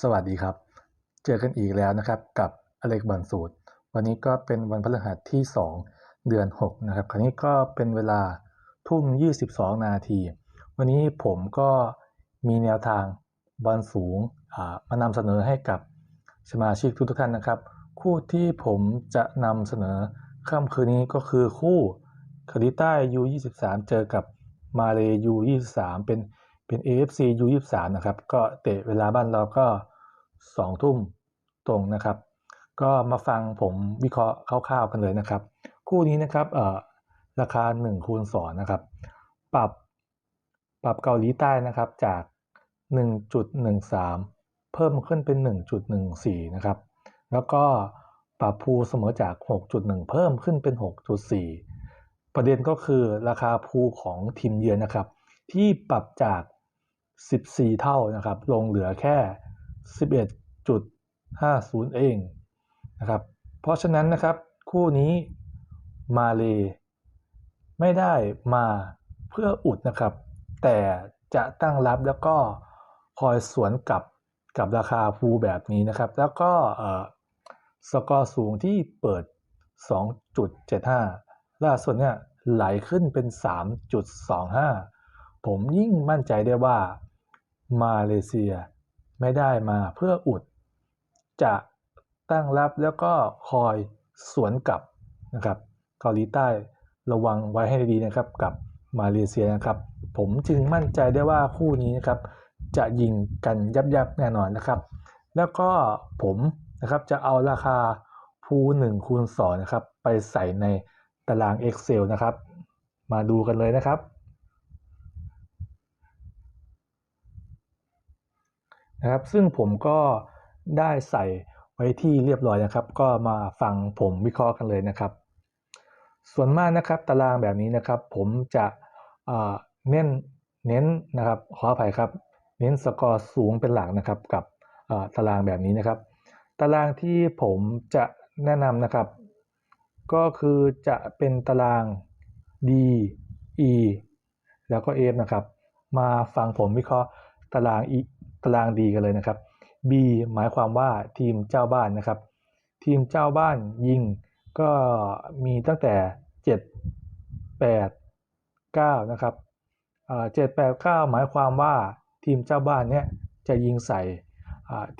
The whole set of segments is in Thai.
สวัสดีครับ เจอกันอีกแล้วนะครับกับอเล็กบันสูตร วันนี้ก็เป็นวันพฤหัสที่ 2 เดือน 6 นะครับ คราวนี้ก็เป็นเวลาทุ่ม 22 นาที วันนี้ผมก็มีแนวทางบอลสูงอ่ามานำเสนอให้กับสมาชิกทุกท่านนะครับ คู่ที่ผมจะนำเสนอค่ำคืนนี้ก็คือคู่คาริต้า U23 เจอกับมาเล U23 เป็น เป็น AFC U23 นะครับ ก็เตะเวลาบ้านเราก็2ทุ่มตรงนะครับ ก็มาฟังผมวิเคราะห์คร่าวๆกันเลยนะครับ คู่นี้นะครับเอ่อราคา1คูณ2นะครับ ปรับปรับเกาหลีใต้นะครับจาก 1.13 เพิ่มขึ้นเป็น 1.14 นะครับ แล้วก็ปรับภูเสมอจาก 6.1 เพิ่มขึ้นเป็น 6.4 ประเด็นก็คือราคาภูของทีมเยือนนะครับ ที่ปรับจาก 14 เท่านะครับ ลงเหลือแค่ 11.50 เองนะครับ เพราะฉะนั้นนะครับคู่นี้มาเลไม่ได้มาเพื่ออุดนะครับ แต่จะตั้งรับแล้วก็คอยสวนกลับกับราคาภูแบบนี้นะครับ แล้วก็สกอร์สูงที่เปิด 2.75 ล่าสุดเนี่ยไหลขึ้นเป็น 3.25 ผมยิ่งมั่นใจได้ว่า มาเลเซีย ไม่ได้มาเพื่ออุด จะตั้งรับแล้วก็คอยสวนกลับนะครับเกาหลีใต้ระวังไว้ให้ดีนะครับกับมาเลเซียนะครับ ผมจึงมั่นใจได้ว่าคู่นี้นะครับ จะยิงกันยับยับแน่นอนนะครับ แล้วก็ผมนะครับจะเอาราคาภู1คูณ2นะครับ ไปใส่ในตาราง Excel นะครับ มาดูกันเลยนะครับ นะครับ ซึ่งผมก็ได้ใส่ไว้ที่เรียบร้อยนะครับ ก็มาฟังผมวิเคราะห์กันเลยนะครับ ส่วนมากนะครับตารางแบบนี้นะครับ ผมจะเน้นเน้นนะครับขออภัยครับเน้นสกอร์สูงเป็นหลักนะครับกับตารางแบบนี้นะครับ ตารางที่ผมจะแนะนำนะครับ ก็คือจะเป็นตาราง D E แล้วก็ F นะครับ มาฟังผมวิเคราะห์ตาราง E ารางดีกันเลยนะครับ B หมายความว่าทีมเจ้าบ้านนะครับ ทีมเจ้าบ้านยิงก็มีตั้งแต่ 7 8 9 นะครับเจ็ดแปดเก้าหมายความว่าทีมเจ้าบ้านเนี้ยจะยิงใส่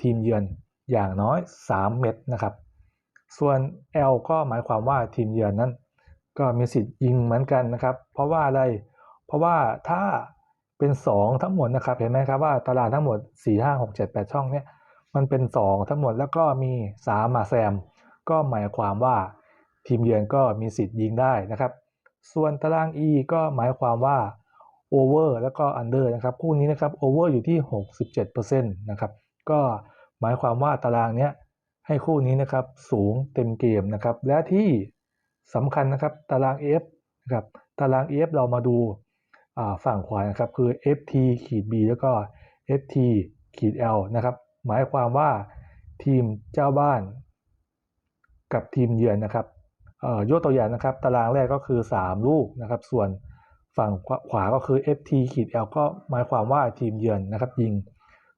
ทีมเยือนอย่างน้อย 3 เม็ดนะครับ ส่วน L ก็หมายความว่าทีมเยือนนั้น ก็มีสิทธิ์ยิงเหมือนกันนะครับ เพราะว่าอะไร เพราะว่าถ้า เป็น 2 ทั้งหมดนะครับ เห็นไหมครับว่าตารางทั้งหมด 4 5 6 7 8 ช่องเนี่ยมันเป็น 2 ทั้งหมดแล้วก็มี 3 มาแซม ก็หมายความว่าทีมเยือนก็มีสิทธิ์ยิงได้นะครับ ส่วนตาราง E ก็หมายความว่าโอเวอร์แล้วก็อันเดอร์นะครับคู่นี้นะครับโอเวอร์อยู่ที่ 67%นะครับก็หมายความว่าตารางเนี้ยให้คู่นี้นะครับสูงเต็มเกมนะครับและที่สำคัญนะครับตาราง F นะครับตาราง F เรามาดู ฝั่งขวานะครับคือ ft ขีด b แล้วก็ ft ขีด l นะครับ หมายความว่าทีมเจ้าบ้านกับทีมเยือนนะครับยกตัวอย่างนะครับ ตารางแรกก็คือ 3 ลูกนะครับ ส่วนฝั่งขวาก็คือ ft ขีด l ก็หมายความว่าทีมเยือนนะครับ ยิง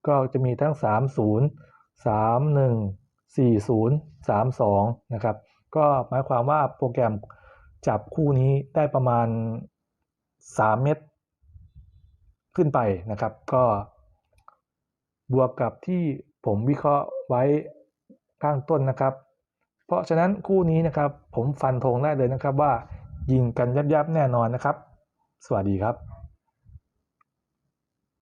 ก็จะมีทั้ง 30 31 40 32นะครับ ก็หมายความว่าโปรแกรมจับคู่นี้ได้ประมาณ 3 เม็ดขึ้นไปนะครับ ก็บวกกับที่ผมวิเคราะห์ไว้ข้างต้นนะครับ เพราะฉะนั้นคู่นี้นะครับ ผมฟันธงได้เลยนะครับว่ายิงกันยับยับแน่นอนนะครับ สวัสดีครับ